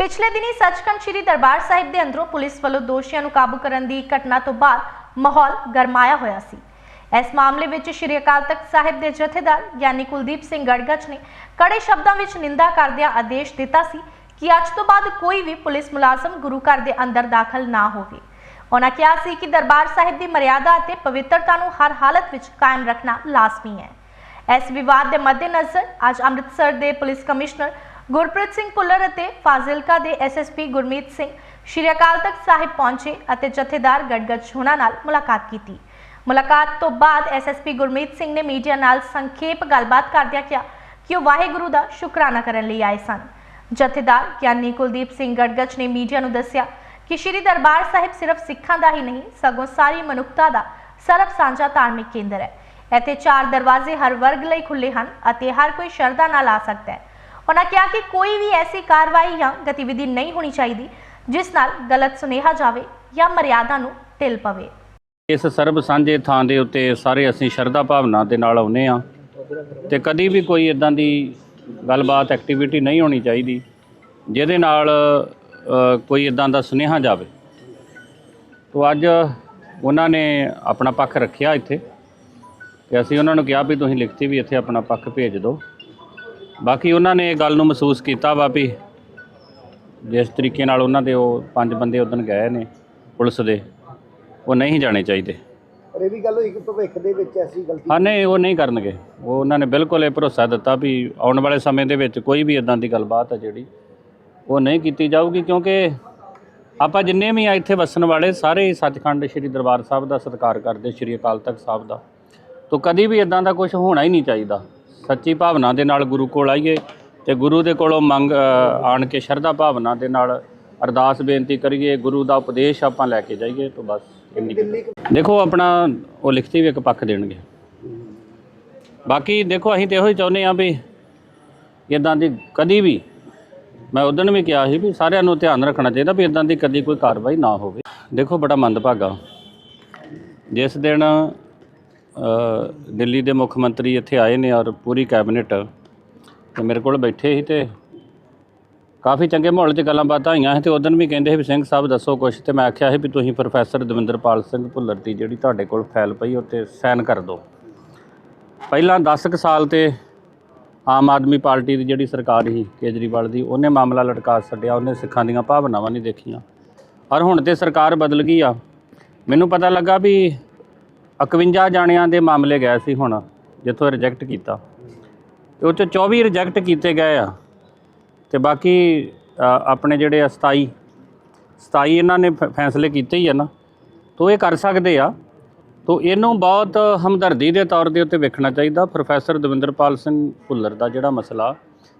ਪਿਛਲੇ ਦਿਨੀ ਸੱਚਖੰਡ ਸ੍ਰੀ ਦਰਬਾਰ ਸਾਹਿਬ ਦੇ ਅੰਦਰੋਂ ਪੁਲਿਸ ਵੱਲੋਂ ਦੋਸ਼ੀਆਂ ਨੂੰ ਕਾਬੂ ਕਰਨ ਦੀ ਘਟਨਾ ਤੋਂ ਬਾਅਦ ਮਾਹੌਲ ਗਰਮਾਇਆ ਹੋਇਆ ਸੀ। ਇਸ ਮਾਮਲੇ ਵਿੱਚ ਸ੍ਰੀ ਅਕਾਲ ਤਖਤ ਸਾਹਿਬ ਦੇ ਜਥੇਦਾਰ ਗਿਆਨੀ ਕੁਲਦੀਪ ਸਿੰਘ ਗੜਗੜ ਨੇ ਕੜੇ ਸ਼ਬਦਾਂ ਵਿੱਚ ਨਿੰਦਾ ਕਰਦਿਆਂ ਆਦੇਸ਼ ਦਿੱਤਾ ਸੀ ਕਿ ਅੱਜ ਤੋਂ ਬਾਅਦ ਕੋਈ ਵੀ ਪੁਲਿਸ ਮੁਲਾਜ਼ਮ ਗੁਰੂ ਘਰ ਦੇ ਅੰਦਰ ਦਾਖਲ ਨਾ ਹੋਵੇ। ਉਹਨਾਂ ਕਿਹਾ ਸੀ ਕਿ ਦਰਬਾਰ ਸਾਹਿਬ ਦੀ ਮਰਿਆਦਾ ਅਤੇ ਪਵਿੱਤਰਤਾ ਨੂੰ ਹਰ ਹਾਲਤ ਵਿੱਚ ਕਾਇਮ ਰੱਖਣਾ ਲਾਜ਼ਮੀ ਹੈ। ਇਸ ਵਿਵਾਦ ਦੇ ਮੱਦੇਨਜ਼ਰ ਅੱਜ ਅੰਮ੍ਰਿਤਸਰ ਦੇ ਪੁਲਿਸ ਕਮਿਸ਼ਨਰ ਗੁਰਪ੍ਰੀਤ ਸਿੰਘ ਭੁੱਲਰ ਅਤੇ ਫਾਜ਼ਿਲਕਾ ਦੇ ਐਸਐਸਪੀ ਗੁਰਮੀਤ ਸਿੰਘ ਸ਼੍ਰੀ ਅਕਾਲ ਤਖਤ ਸਾਹਿਬ ਪਹੁੰਚੇ ਅਤੇ ਜਥੇਦਾਰ ਗੜਗੜ ਹੋਣਾ ਨਾਲ ਮੁਲਾਕਾਤ ਕੀਤੀ। ਮੁਲਾਕਾਤ ਤੋਂ ਬਾਅਦ ਐਸਐਸਪੀ ਗੁਰਮੀਤ ਸਿੰਘ ਨੇ ਮੀਡੀਆ ਨਾਲ ਸੰਖੇਪ ਗੱਲਬਾਤ ਕਰਦਿਆਂ ਕਿਹਾ ਕਿ ਉਹ ਵਾਹਿਗੁਰੂ ਦਾ ਸ਼ੁਕਰਾਨਾ ਕਰਨ ਲਈ ਆਏ ਸਨ। ਜਥੇਦਾਰ ਗਿਆਨੀ ਕੁਲਦੀਪ ਸਿੰਘ ਗੜਗੜ ਨੇ ਮੀਡੀਆ ਨੂੰ ਦੱਸਿਆ ਕਿ ਸ਼੍ਰੀ ਦਰਬਾਰ ਸਾਹਿਬ ਸਿਰਫ ਸਿੱਖਾਂ ਦਾ ਹੀ ਨਹੀਂ, ਸਗੋਂ ਸਾਰੀ ਮਨੁੱਖਤਾ ਦਾ ਸਰਬ ਸਾਂਝਾ ਧਾਰਮਿਕ ਕੇਂਦਰ ਹੈ। ਇੱਥੇ ਚਾਰ ਦਰਵਾਜ਼ੇ ਹਰ ਵਰਗ ਲਈ ਖੁੱਲੇ ਹਨ ਅਤੇ ਹਰ ਕੋਈ ਸ਼ਰਧਾ ਨਾਲ ਆ ਸਕਦਾ ਹੈ। ਉਹਨਾਂ ਕਿਹਾ ਕਿ ਕੋਈ ਵੀ ਐਸੀ ਕਾਰਵਾਈ ਜਾਂ ਗਤੀਵਿਧੀ ਨਹੀਂ ਹੋਣੀ ਚਾਹੀਦੀ, ਜਿਸ ਨਾਲ ਗਲਤ ਸੁਨੇਹਾ ਜਾਵੇ ਜਾਂ ਮਰਿਆਦਾ ਨੂੰ ਢਿੱਲ ਪਵੇ। ਇਸ ਸਰਬ ਸਾਂਝੇ ਥਾਂ ਦੇ ਉੱਤੇ ਸਾਰੇ ਅਸੀਂ ਸ਼ਰਧਾ ਭਾਵਨਾ ਦੇ ਨਾਲ ਆਉਨੇ ਆ ਤੇ ਕਦੀ ਵੀ ਕੋਈ ਇਦਾਂ ਦੀ ਗੱਲਬਾਤ ਐਕਟੀਵਿਟੀ ਨਹੀਂ ਹੋਣੀ ਚਾਹੀਦੀ, ਜਿਹਦੇ ਨਾਲ ਕੋਈ ਇਦਾਂ ਦਾ ਸੁਨੇਹਾ ਜਾਵੇ। ਤੋ ਅੱਜ ਉਹਨਾਂ ਨੇ ਆਪਣਾ ਪੱਖ ਰੱਖਿਆ ਇੱਥੇ ਤੇ ਅਸੀਂ ਉਹਨਾਂ ਨੂੰ ਕਿਹਾ ਵੀ ਤੁਸੀਂ ਲਿਖਤੀ ਵੀ ਇੱਥੇ ਆਪਣਾ ਪੱਖ ਭੇਜ ਦਿਓ। ਬਾਕੀ ਉਹਨਾਂ ਨੇ ਇਹ ਗੱਲ ਨੂੰ ਮਹਿਸੂਸ ਕੀਤਾ ਵਾ ਵੀ ਜਿਸ ਤਰੀਕੇ ਨਾਲ ਉਹਨਾਂ ਦੇ ਉਹ ਪੰਜ ਬੰਦੇ ਉਦੋਂ ਗਏ ਨੇ ਪੁਲਿਸ ਦੇ ਉਹ ਨਹੀਂ ਜਾਣੇ ਚਾਹੀਦੇ। ਪਰ ਇਹ ਵੀ ਗੱਲ ਹੋਈ ਕਿ ਭਵਿੱਖ ਦੇ ਵਿੱਚ ਐਸੀ ਗਲਤੀ ਹਾਂ ਨਹੀਂ ਉਹ ਨਹੀਂ ਕਰਨਗੇ। ਉਹ ਉਹਨਾਂ ਨੇ ਬਿਲਕੁਲ ਇਹ ਭਰੋਸਾ ਦਿੱਤਾ ਵੀ ਆਉਣ ਵਾਲੇ ਸਮੇਂ ਦੇ ਵਿੱਚ ਕੋਈ ਵੀ ਇਦਾਂ ਦੀ ਗੱਲਬਾਤ ਹੈ ਜਿਹੜੀ ਉਹ ਨਹੀਂ ਕੀਤੀ ਜਾਊਗੀ ਕਿਉਂਕਿ ਆਪਾਂ ਜਿੰਨੇ ਵੀ ਆ ਇੱਥੇ ਵਸਣ ਵਾਲੇ ਸਾਰੇ ਹੀ ਸੱਚਖੰਡ ਸ੍ਰੀ ਦਰਬਾਰ ਸਾਹਿਬ ਦਾ ਸਤਿਕਾਰ ਕਰਦੇ ਸ੍ਰੀ ਅਕਾਲ ਤਖਤ ਸਾਹਿਬ ਦਾ। ਤੋਂ ਕਦੀ ਵੀ ਇਦਾਂ ਦਾ ਕੁਝ ਹੋਣਾ ਹੀ ਨਹੀਂ ਚਾਹੀਦਾ। ਸੱਚੀ ਭਾਵਨਾ ਦੇ ਨਾਲ ਗੁਰੂ ਕੋਲ ਆਈਏ ਤੇ ਗੁਰੂ ਦੇ ਕੋਲੋਂ ਮੰਗ ਆਣ ਕੇ ਸ਼ਰਧਾ ਭਾਵਨਾ ਦੇ ਨਾਲ ਅਰਦਾਸ ਬੇਨਤੀ ਕਰੀਏ, ਗੁਰੂ ਦਾ ਉਪਦੇਸ਼ ਆਪਾਂ ਲੈ ਕੇ ਜਾਈਏ ਤਾਂ ਬਸ ਇੰਨੀ ਦੇਖੋ, ਆਪਣਾ ਉਹ ਲਿਖਤੀ ਵੀ ਇੱਕ ਪੱਖ ਦੇਣਗੇ। ਬਾਕੀ ਦੇਖੋ, ਅਸੀਂ ਤੇ ਇਹੋ ਹੀ ਚਾਹੁੰਦੇ ਆ ਵੀ ਇਦਾਂ ਦੀ ਕਦੀ ਵੀ, ਮੈਂ ਉਦੋਂ ਵੀ ਕਿਹਾ ਸੀ ਵੀ ਸਾਰਿਆਂ ਨੂੰ ਧਿਆਨ ਰੱਖਣਾ ਚਾਹੀਦਾ ਵੀ ਇਦਾਂ ਦੀ ਕਦੀ ਕੋਈ ਕਾਰਵਾਈ ਨਾ ਹੋਵੇ। ਦੇਖੋ, ਬੜਾ ਮੰਦਭਾਗਾ। ਜਿਸ ਦਿਨ ਦਿੱਲੀ ਦੇ ਮੁੱਖ ਮੰਤਰੀ ਇੱਥੇ ਆਏ ਨੇ ਔਰ ਪੂਰੀ ਕੈਬਨਿਟ, ਤੇ ਮੇਰੇ ਕੋਲ ਬੈਠੇ ਸੀ ਤੇ ਕਾਫੀ ਚੰਗੇ ਮਾਹੌਲ 'ਚ ਗੱਲਾਂ ਬਾਤਾਂ ਹੋਈਆਂ ਸੀ ਤੇ ਉਦੋਂ ਵੀ ਕਹਿੰਦੇ ਸੀ ਵੀ ਸਿੰਘ ਸਾਹਿਬ ਦੱਸੋ ਕੁਛ, ਤੇ ਮੈਂ ਆਖਿਆ ਸੀ ਵੀ ਤੁਸੀਂ ਪ੍ਰੋਫੈਸਰ ਦਵਿੰਦਰਪਾਲ ਸਿੰਘ ਭੁੱਲਰ ਦੀ ਜਿਹੜੀ ਤੁਹਾਡੇ ਕੋਲ ਫਾਈਲ ਪਈ ਉੱਤੇ ਸਾਈਨ ਕਰ ਦਿਓ। ਪਹਿਲਾਂ 10 ਕੁ ਸਾਲ ਤੇ ਆਮ ਆਦਮੀ ਪਾਰਟੀ ਦੀ ਜਿਹੜੀ ਸਰਕਾਰ ਸੀ ਕੇਜਰੀਵਾਲ ਦੀ, ਉਹਨੇ ਮਾਮਲਾ ਲਟਕਾ ਛੱਡਿਆ, ਉਹਨੇ ਸਿੱਖਾਂ ਦੀਆਂ ਭਾਵਨਾਵਾਂ ਨਹੀਂ ਦੇਖੀਆਂ। ਪਰ ਹੁਣ ਤੇ ਸਰਕਾਰ ਬਦਲ ਗਈ ਆ। ਮੈਨੂੰ ਪਤਾ ਲੱਗਾ ਵੀ 51 ਜਾਣਿਆਂ ਦੇ ਮਾਮਲੇ ਗਏ ਸੀ ਹੁਣ, ਜਿੱਥੋਂ ਰਿਜੈਕਟ ਕੀਤਾ। ਤੇ ਉਹ 'ਚ 24 ਰਿਜੈਕਟ ਕੀਤੇ ਗਏ ਆ। ਤੇ ਬਾਕੀ ਆਪਣੇ ਜਿਹੜੇ ਆ 27 27 ਇਹਨਾਂ ਨੇ ਫ- ਫੈਸਲੇ ਕੀਤੇ ਹੀ ਆ ਨਾ। ਤੋ ਇਹ ਕਰ ਸਕਦੇ ਆ। ਤੋ ਇਹਨੂੰ ਬਹੁਤ ਹਮਦਰਦੀ ਦੇ ਤੌਰ ਦੇ ਉੱਤੇ ਵੇਖਣਾ ਚਾਹੀਦਾ। ਪ੍ਰੋਫੈਸਰ ਦਵਿੰਦਰਪਾਲ ਸਿੰਘ ਭੁੱਲਰ ਦਾ ਜਿਹੜਾ ਮਸਲਾ,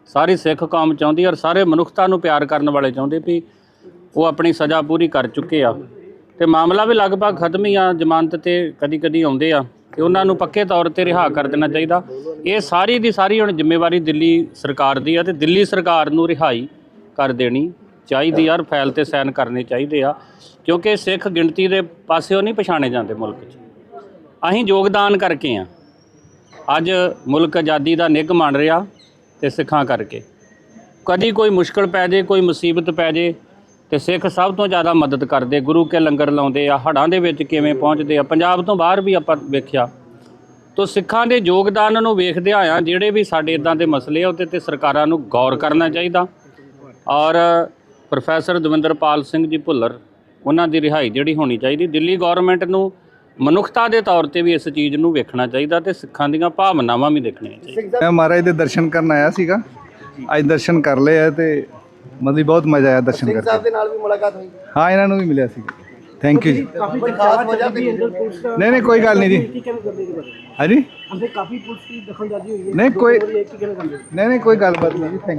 ਸਾਰੀ ਸਿੱਖ ਕੌਮ ਚਾਹੁੰਦੀ ਔਰ ਸਾਰੇ ਮਨੁੱਖਤਾ ਨੂੰ ਪਿਆਰ ਕਰਨ ਵਾਲੇ ਚਾਹੁੰਦੇ ਵੀ ਉਹ ਆਪਣੀ ਸਜ਼ਾ ਪੂਰੀ ਕਰ ਚੁੱਕੇ ਆ। ਤੇ ਮਾਮਲਾ ਵੀ ਲਗਭਗ ਖਤਮ ਹੀ ਆ, ਜ਼ਮਾਨਤ ਤੇ ਕਦੀ ਕਦੀ ਆਉਂਦੇ ਆ। ਤੇ ਉਹਨਾਂ ਨੂੰ ਪੱਕੇ ਤੌਰ ਤੇ ਰਿਹਾ ਕਰ ਦੇਣਾ ਚਾਹੀਦਾ। ਇਹ ਸਾਰੀ ਦੀ ਸਾਰੀ ਹੁਣ ਜ਼ਿੰਮੇਵਾਰੀ ਦਿੱਲੀ ਸਰਕਾਰ ਦੀ ਆ ਤੇ ਦਿੱਲੀ ਸਰਕਾਰ ਨੂੰ ਰਿਹਾਈ ਕਰ ਦੇਣੀ ਚਾਹੀਦੀ ਆ ਔਰ ਫਾਈਲ ਤੇ ਸਾਈਨ ਕਰਨੇ ਚਾਹੀਦੇ ਆ। ਕਿਉਂਕਿ ਸਿੱਖ ਗਿਣਤੀ ਦੇ ਪਾਸਿਓਂ ਨਹੀਂ ਪਛਾਣੇ ਜਾਂਦੇ ਮੁਲਕ 'ਚ। ਅਸੀਂ ਯੋਗਦਾਨ ਕਰਕੇ ਆ। ਅੱਜ ਮੁਲਕ ਆਜ਼ਾਦੀ ਦਾ ਨਿੱਘ ਮੰਨ ਰਿਹਾ ਤੇ ਸਿੱਖਾਂ ਕਰਕੇ। ਕਦੀ ਕੋਈ ਮੁਸ਼ਕਲ ਪੈ ਜੇ, ਕੋਈ ਮੁਸੀਬਤ ਪੈ ਜੇ ਤੇ ਸਿੱਖ ਸਭ ਤੋਂ ਜ਼ਿਆਦਾ ਮਦਦ ਕਰਦੇ, ਗੁਰੂ ਕੇ ਲੰਗਰ ਲਾਉਂਦੇ ਆ ਹੜਾਂ ਦੇ ਵਿੱਚ ਕਿਵੇਂ ਪਹੁੰਚਦੇ ਆ, ਪੰਜਾਬ ਤੋਂ ਬਾਹਰ ਵੀ ਆਪਾਂ ਵੇਖਿਆ। ਤੋ ਸਿੱਖਾਂ ਦੇ ਯੋਗਦਾਨ ਨੂੰ ਵੇਖਦੇ ਆਇਆ, ਜਿਹੜੇ ਵੀ ਸਾਡੇ ਇਦਾਂ ਦੇ ਮਸਲੇ ਆ, ਉਹਦੇ ਤੇ ਸਰਕਾਰਾਂ ਨੂੰ ਗੌਰ ਕਰਨਾ ਚਾਹੀਦਾ। ਔਰ ਪ੍ਰੋਫੈਸਰ ਦਵਿੰਦਰਪਾਲ ਸਿੰਘ ਜੀ ਭੁੱਲਰ, ਉਹਨਾਂ ਦੀ ਰਿਹਾਈ ਜਿਹੜੀ ਹੋਣੀ ਚਾਹੀਦੀ, ਦਿੱਲੀ ਗਵਰਨਮੈਂਟ ਨੂੰ ਮਨੁੱਖਤਾ ਦੇ ਤੌਰ ਤੇ ਵੀ ਇਸ ਚੀਜ਼ ਨੂੰ ਵੇਖਣਾ ਚਾਹੀਦਾ ਤੇ ਸਿੱਖਾਂ ਦੀਆਂ ਭਾਵਨਾਵਾਂ ਵੀ ਦੇਖਣੀਆਂ ਚਾਹੀਦੀਆਂ। ਮੈਂ ਮਹਾਰਾਜ ਦੇ ਦਰਸ਼ਨ ਕਰਨ ਆਇਆ ਸੀਗਾ। ਅੱਜ ਦਰਸ਼ਨ ਕਰ ਲਏ ਆ ਤੇ ਮਤਲਬ ਬਹੁਤ ਮਜ਼ਾ ਆਇਆ ਦਰਸ਼ਨ ਸਿੰਘ ਸਾਹਿਬ ਕਰਕੇ। ਦੇ ਨਾਲ ਵੀ ਮੁਲਾਕਾਤ ਹੋਈ। ਹਾਂ ਇਹਨਾਂ ਨੂੰ ਵੀ ਮਿਲਿਆ ਸੀ। ਥੈਂਕ ਯੂ ਜੀ। ਕੋਈ ਖਾਸ ਵਜ੍ਹਾ ਤੇ ਨਹੀਂ ਨਹੀਂ ਕੋਈ ਗੱਲ ਨਹੀਂ ਜੀ। ਹਾਂਜੀ? ਅੰਦਰ ਕਾਫੀ ਪੁਲਿਸ ਦੀ ਦਖਲਅੰਦਾਜ਼ੀ ਹੋਈ ਹੈ। ਨਹੀਂ ਕੋਈ ਇਹ ਕੀ ਕਹਿਣਾ ਚਾਹੁੰਦੇ ਹੋ? ਨਹੀਂ ਨਹੀਂ ਕੋਈ ਗੱਲਬਾਤ ਨਹੀਂ ਜੀ ਥੈਂਕ